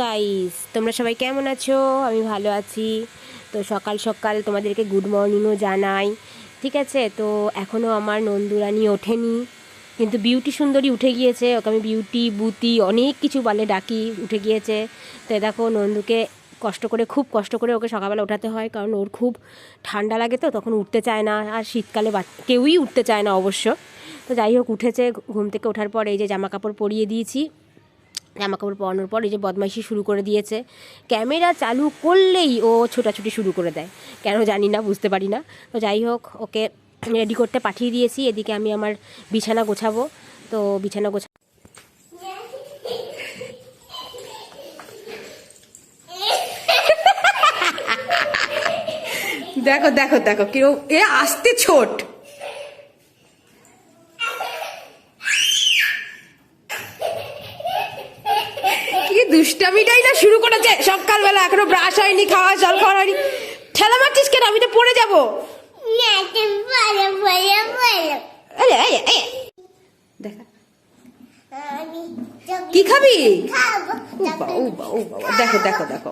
Guys তোমরা সবাই কেমন আছো? আমি ভালো আছি। তো সকাল সকাল তোমাদেরকে গুড মর্নিংও জানাই। ঠিক আছে? তো এখনও আমার নন্দুরানি ওঠেনি। কিন্তু বিউটি সুন্দরী উঠে গিয়েছে। ওকে আমি বিউটি বুতি অনেক কিছু বলে ডাকি, উঠে গিয়েছে। তো দেখো, নন্দুকে কষ্ট করে, খুব কষ্ট করে ওকে সকালবেলা ওঠাতে হয়। কারণ ওর খুব ঠান্ডা লাগে তো, তখন উঠতে চায় না। আর শীতকালে বা, কেউই উঠতে চায় না অবশ্য। তো যাই হোক, উঠেছে। ঘুম থেকে ওঠার পর এই যে জামা কাপড় পরিয়ে দিয়েছি। জামা কাপড় পরানোর পর এই যে বদমাইশি শুরু করে দিয়েছে। ক্যামেরা চালু করলেই ও ছোটাছুটি শুরু করে দেয়। কেন জানি না, বুঝতে পারি না। তো যাই হোক, ওকে রেডি করতে পাঠিয়ে দিয়েছি। এদিকে আমি আমার বিছানা গোছাবো। তো বিছানা গোছা দেখো দেখো দেখো, কেউ এ আসতে ছোট কি দুষ্টামিটাই না শুরু করেছে। সকালবেলা এখনও ব্রাশ হয়নি খাওয়া জল খাওয়া হয়নি। ঠেলা মারছিস কেন? আমি তো পড়ে যাব। দেখা। কি খাবি? দেখো দেখো দেখো।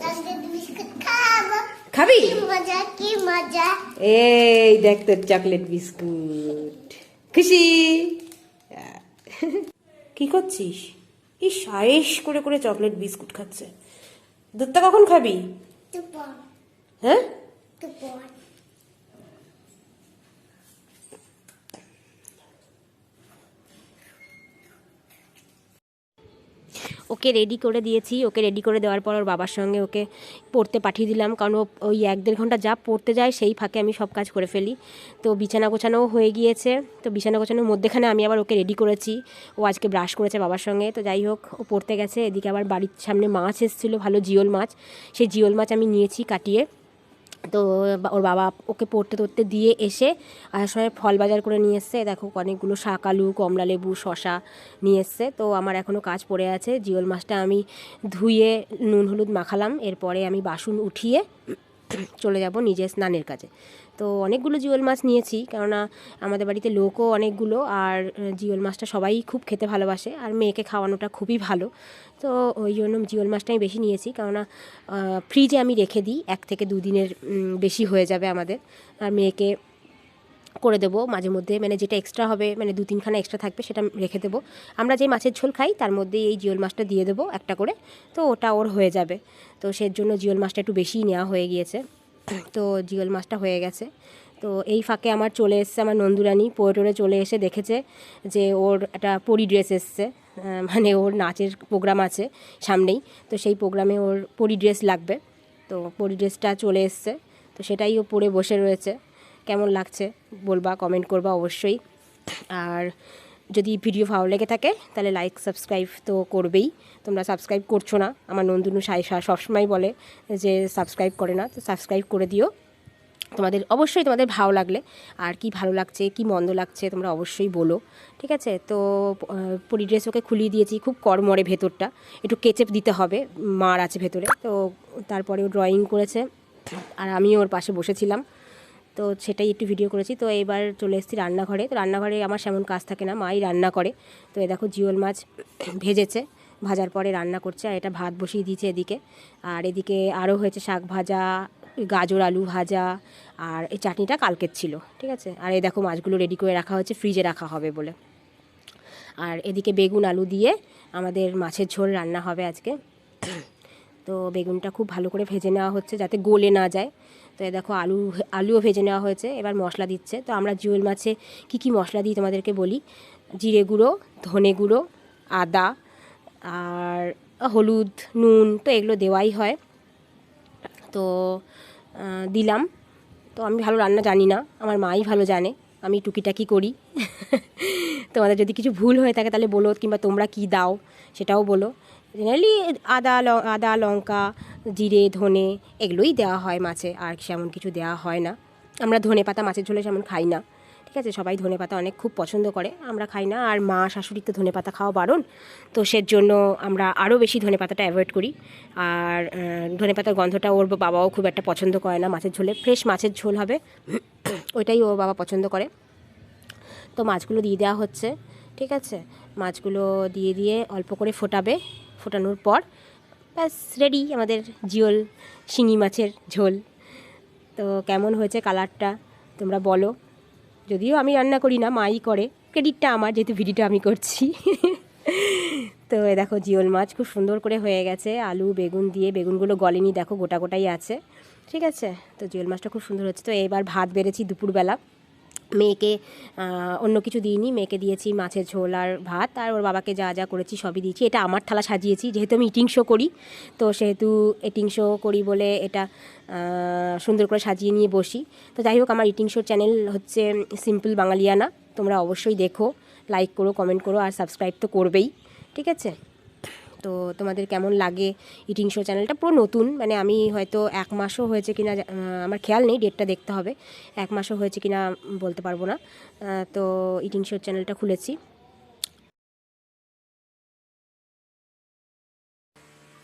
খাব এই দেখ তোর চকলেট বিস্কুট খুশি? কি করছিস? এই সায়েস করে করে চকলেট বিস্কুট খাচ্ছে। দুধটা কখন খাবি? হ্যাঁ তো বল ওকে রেডি করে দিয়েছি। ওকে রেডি করে দেওয়ার পর ওর বাবার সঙ্গে ওকে পড়তে পাঠিয়ে দিলাম। কারণ ও ওই এক দেড় ঘণ্টা যা পড়তে যায় সেই ফাঁকে আমি সব কাজ করে ফেলি। তো বিছানা গোছানোও হয়ে গিয়েছে। তো বিছানা গোছানোর মধ্যেখানে আমি আবার ওকে রেডি করেছি। ও আজকে ব্রাশ করেছে বাবার সঙ্গে। তো যাই হোক, ও পড়তে গেছে। এদিকে আবার বাড়ির সামনে মাছ এসেছিল, ভালো জিওল মাছ। সেই জিওল মাছ আমি নিয়েছি কাটিয়ে। তো ওর বাবা ওকে পড়তে তরতে দিয়ে এসে আসার সময় ফল বাজার করে নিয়ে এসছে। দেখো অনেকগুলো শাক, আলু, কমলা, লেবু শশা নিয়ে এসছে। তো আমার এখনও কাজ পড়ে আছে। জিওল মাছটা আমি ধুয়ে নুন, হলুদ মাখালাম। এরপরে আমি বাসন উঠিয়ে চলে যাব নিজের স্নানের কাজে। তো অনেকগুলো জিওল মাছ নিয়েছি, কেননা আমাদের বাড়িতে লোকও অনেকগুলো, আর জিওল মাছটা সবাই খুব খেতে ভালোবাসে, আর মেয়েকে খাওয়ানোটা খুবই ভালো। তো ওই জন্য জিওল মাছটা আমি বেশি নিয়েছি, কেননা ফ্রিজে আমি রেখে দিই, এক থেকে দুদিনের বেশি হয়ে যাবে আমাদের। আর মেয়েকে করে দেবো মাঝে মধ্যে মানে যেটা এক্সট্রা হবে মানে দু তিনখানা এক্সট্রা থাকবে সেটা রেখে দেবো। আমরা যে মাছের ঝোল খাই তার মধ্যেই এই জিওল মাছটা দিয়ে দেবো একটা করে, তো ওটা ওর হয়ে যাবে। তো সের জন্য জিওল মাছটা একটু বেশিই নেওয়া হয়ে গিয়েছে। তো জিওল মাছটা হয়ে গেছে। তো এই ফাঁকে আমার চলে এসছে আমার নন্দুরানি পোয়েটোরে চলে এসে দেখেছে যে ওর একটা পরি ড্রেস এসছে মানে ওর নাচের প্রোগ্রাম আছে সামনেই, তো সেই প্রোগ্রামে ওর পরি ড্রেস লাগবে। তো পরি ড্রেসটা চলে এসছে, তো সেটাই ও পরে বসে রয়েছে। কেমন লাগছে বলবা কমেন্ট করবা অবশ্যই। আর যদি ভিডিও ভালো লেগে থাকে, তাহলে লাইক সাবস্ক্রাইব তো করবেই। তোমরা সাবস্ক্রাইব করছ না, আমার নন্দুনু সাই সবসময় বলে যে সাবস্ক্রাইব করে না, তো সাবস্ক্রাইব করে দিও। তোমাদের, অবশ্যই তোমাদের ভালো লাগলে, আর কি ভালো লাগছে, কি মন্দ লাগছে, তোমরা অবশ্যই বলো, ঠিক আছে? তো পরি ড্রেস ওকে খুলিয়ে দিয়েছি খুব কড়মড়ে ভেতরটা, একটু কেচেপ দিতে হবে, মার আছে ভেতরে। তো, তারপরে ও ড্রয়িং করেছে, আর আমিও ওর পাশে বসেছিলাম। তো সেটাই একটু ভিডিও করেছি। তো এবার চলে এসেছি রান্নাঘরে। তো রান্নাঘরে আমার সেমন কাজ থাকে না, মাই রান্না করে। তো এ দেখো, জিওল মাছ ভেজেছে, ভাজার পরে রান্না করছে আর এটা ভাত বসিয়ে দিয়েছে এদিকে। আর এদিকে আরও হয়েছে শাক ভাজা, গাজর আলু ভাজা আর এই চাটনিটা কালকের ছিল, ঠিক আছে? আর এই দেখো, মাছগুলো রেডি করে রাখা হয়েছে ফ্রিজে রাখা হবে বলে। আর এদিকে বেগুন আলু দিয়ে আমাদের মাছের ঝোল রান্না হবে আজকে। তো বেগুনটা খুব ভালো করে ভেজে নেওয়া হচ্ছে যাতে গলে না যায়। তো দেখো আলু আলুও ভেজে নেওয়া হয়েছে, এবার মশলা দিচ্ছে। তো আমরা জিওল মাছে কী কী মশলা দিই তোমাদেরকে বলি? জিরে গুঁড়ো, ধনে গুঁড়ো, আদা আর হলুদ, নুন, তো এগুলো দেওয়াই হয়। তো দিলাম। তো আমি ভালো রান্না জানি না, আমার মাই ভালো জানে, আমি টুকিটাকি করি। তোমাদের যদি কিছু ভুল হয়ে থাকে তাহলে বলো কিংবা তোমরা কি দাও সেটাও বলো। জেনারেলি আদা আদা, লঙ্কা, জিরে, ধনে এগুলোই দেওয়া হয় মাছে, আর সেমন কিছু দেওয়া হয় না। আমরা ধনে পাতা মাছের ঝোলে সেমন খাই না। ঠিক আছে, সবাই ধনে পাতা অনেক খুব পছন্দ করে, আমরা খাই না। আর মা শাশুড়ি তো ধনে পাতা খাওয়া বারণ, তো সের জন্য আমরা আরও বেশি ধনে পাতাটা অ্যাভয়েড করি। আর ধনে পাতার গন্ধটা ওর বাবাও খুব একটা পছন্দ করে না মাছের ঝোলে। ফ্রেশ মাছের ঝোল হবে, ওইটাই ওর বাবা পছন্দ করে। তো মাছগুলো দিয়ে দেওয়া হচ্ছে, ঠিক আছে? মাছগুলো দিয়ে দিয়ে অল্প করে ফোটাবে। ফোটানোর পর, ব্যাস রেডি আমাদের জিওল, শিঙি মাছের ঝোল। তো কেমন হয়েছে কালারটা, তোমরা বলো। যদিও আমি রান্না করি না, মাই করে। ক্রেডিটটা আমার, যেহেতু ভিডিওটা আমি করছি। তো এ দেখো, জিওল মাছ খুব সুন্দর করে হয়ে গেছে। আলু, বেগুন দিয়ে, বেগুনগুলো গলেনি, দেখো গোটা গোটাই আছে। ঠিক আছে? তো জিওল মাছটা খুব সুন্দর হচ্ছে। তো এবার ভাত বেড়েছি দুপুরবেলা। মেয়েকে অন্য কিছু দিইনি। মেয়েকে দিয়েছি মাছের ঝোল আর ভাত। আর ওর বাবাকে যা যা করেছি সবই দিয়েছি। এটা আমার থালা সাজিয়েছি। যেহেতু আমি ইটিং শো করি, তো সেহেতু এটিং শো করি বলে এটা সুন্দর করে সাজিয়ে নিয়ে বসি। তো যাই হোক, আমার ইটিং শোর চ্যানেল হচ্ছে সিম্পল বাঙালিয়ানা তোমরা অবশ্যই দেখো লাইক করো কমেন্ট করো, আর সাবস্ক্রাইব তো করবেই। ঠিক আছে? তো তোমাদের কেমন লাগে ইটিং শো চ্যানেলটা পুরো নতুন মানে আমি হয়তো এক মাসও হয়েছে কিনা আমার খেয়াল নেই ডেটটা দেখতে হবে। এক মাসও হয়েছে কিনা বলতে পারব না। তো ইটিং শো চ্যানেলটা খুলেছি।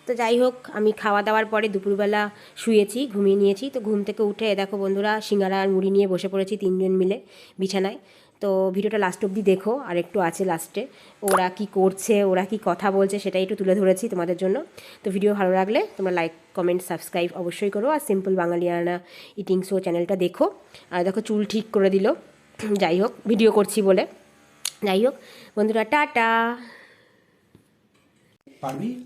তো যাই হোক, আমি খাওয়া দাওয়ার পরে দুপুরবেলা শুয়েছি, ঘুমিয়ে নিয়েছি। তো ঘুম থেকে উঠে, দেখো বন্ধুরা, সিঙ্গারা আর মুড়ি নিয়ে বসে পড়েছি তিনজন মিলে বিছানায়। তো ভিডিওটা লাস্ট অবধি দেখো আর একটু আছে লাস্টে ওরা কি করছে ওরা কি কথা বলছে সেটাই একটু তুলে ধরেছি তোমাদের জন্য। তো ভিডিও ভালো লাগলে তোমরা লাইক কমেন্ট সাবস্ক্রাইব অবশ্যই করো। আর সিম্পল বাঙালিয়ানা ইটিং শো চ্যানেলটা দেখো। আর দেখো চুল ঠিক করে দিল। যাই হোক ভিডিও করছি বলে। যাই হোক বন্ধুরা টাটা। পারবি?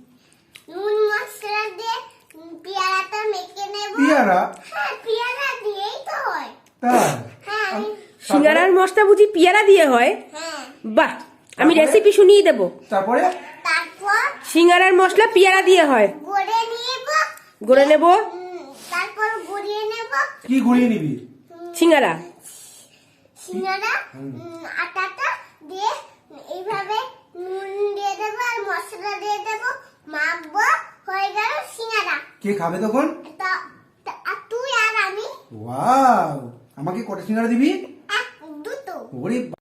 নুন মশলা দিয়ে পেয়ারাটা মেখে নেব। পিয়ারা? হ্যাঁ পেয়ারা দিয়েই তো হয়। তাই? আমি- সিঙ্গারার মশলা বুঝি পেয়ারা দিয়ে হয়? হ্যাঁ বাহ আমি রেসিপি শুনিয়ে দেবো। তারপরে? তারপর? সিঙ্গারার মশলা পেয়ারা দিয়ে হয়। গড়ে নিব। তারপর গড়িয়ে নেব। কি গুলিয়ে নিবি? সিঙ্গারা। সিঙ্গারা উম, আটাটা দিয়ে এইভাবে নুন দিয়ে দেবো আর মশলা দিয়ে দেবো। মাখবো হয়ে গেল সিঙ্গারা। কে খাবে তখন? তা- তা- আর তুই আর আমি। ওয়াও আমাকে কটা সিঙ্গারা দিবি? এক দুটো ওরে বা-